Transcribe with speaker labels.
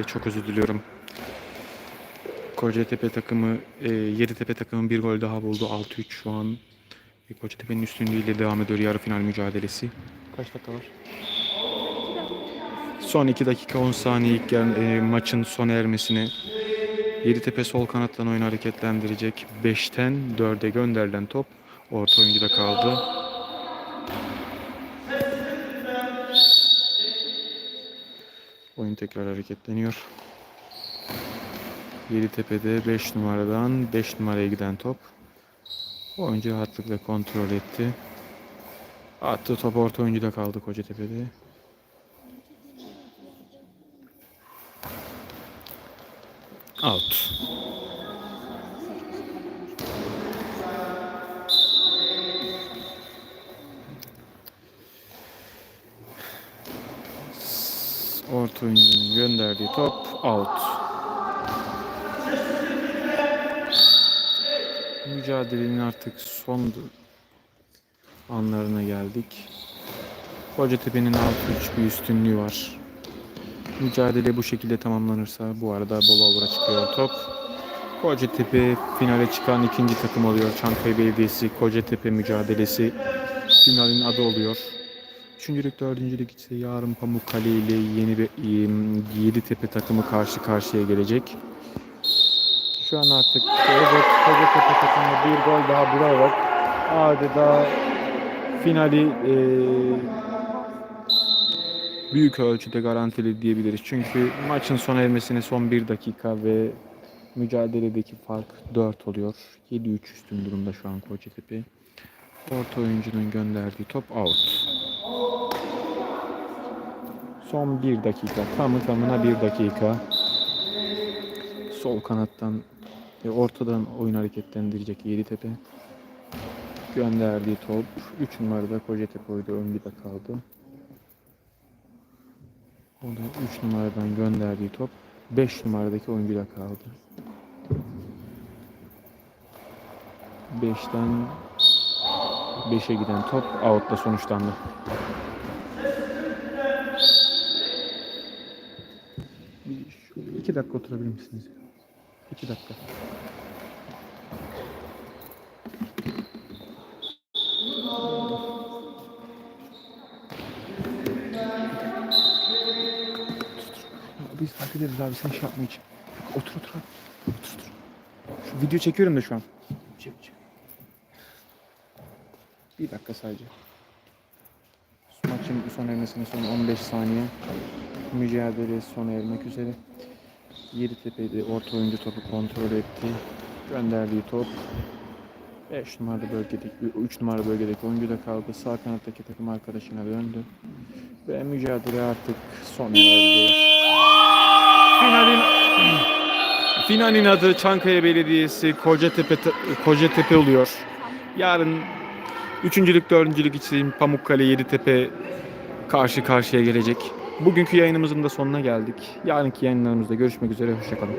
Speaker 1: Çok özür diliyorum. Kocatepe takımı, e, Yeditepe takımı bir gol daha buldu. 6-3 şu an. E, Kocatepe'nin üstünlüğüyle devam ediyor yarı final mücadelesi. Kaç dakika var? Son 2 dakika 10 saniye ilk e, maçın sona ermesine. Yeditepe sol kanattan oyunu hareketlendirecek. 5'ten 4'e gönderilen top orta oyuncuda kaldı. Oyun tekrar hareketleniyor. Yeditepe'de 5 numaradan 5 numaraya giden top. Oyuncu rahatlıkla kontrol etti. Attı top orta oyuncuda kaldı Kocatepe'de. Out. Orta oyuncunun gönderdiği top out. Mücadelenin artık son anlarına geldik. Kocatepe'nin 6-3 bir üstünlüğü var. Mücadele bu şekilde tamamlanırsa bu arada Bolaovra çıkıyor top. Kocatepe finale çıkan ikinci takım oluyor. Çankaya Belediyesi Kocatepe mücadelesi finalin adı oluyor. Üçüncülük, dördüncülük ise yarın Pamukkale ile yeni bir Yeditepe takımı karşı karşıya gelecek. Şu an artık evet, Kocatepe takımı bir gol daha bularak adeta finali eee büyük ölçüde garantili diyebiliriz. Çünkü maçın sona ermesine son 1 dakika ve mücadeledeki fark 4 oluyor. 7-3 üstün durumda şu an Kocatepe. Orta oyuncunun gönderdiği top out. Son 1 dakika. Tamı tamına 1 dakika. Sol kanattan ve ortadan oyun hareketlendirecek Yeditepe. Gönderdiği top 3 numarada Kocatepe oydu ön de kaldı. O da 3 numaradan gönderdiği top 5 numaradaki oyuncuda kaldı. 5'ten 5'e giden top out'la sonuçlandı. Bir 2 dakika oturabilir misiniz? 2 dakika. Biz fark ederiz abi sen şey yapma. Otur otur abi. Otur otur. Şu video çekiyorum da şu an. Bir dakika sadece. Maçın son ermesine son 15 saniye. Mücadele sona ermek üzere. Yeditepe'de orta oyuncu topu kontrol etti. Gönderdiği top 5 numaralı bölgedeki 3 numaralı bölgedeki oyuncu da kaldı. Sağ kanattaki takım arkadaşına döndü. Ve mücadele artık sona erdi. Finalin finalin adı Çankaya Belediyesi Kocatepe Kocatepe oluyor. Yarın üçüncülük, dördüncülük için Pamukkale, Yeditepe karşı karşıya gelecek. Bugünkü yayınımızın da sonuna geldik. Yarınki yayınlarımızda görüşmek üzere. Hoşçakalın.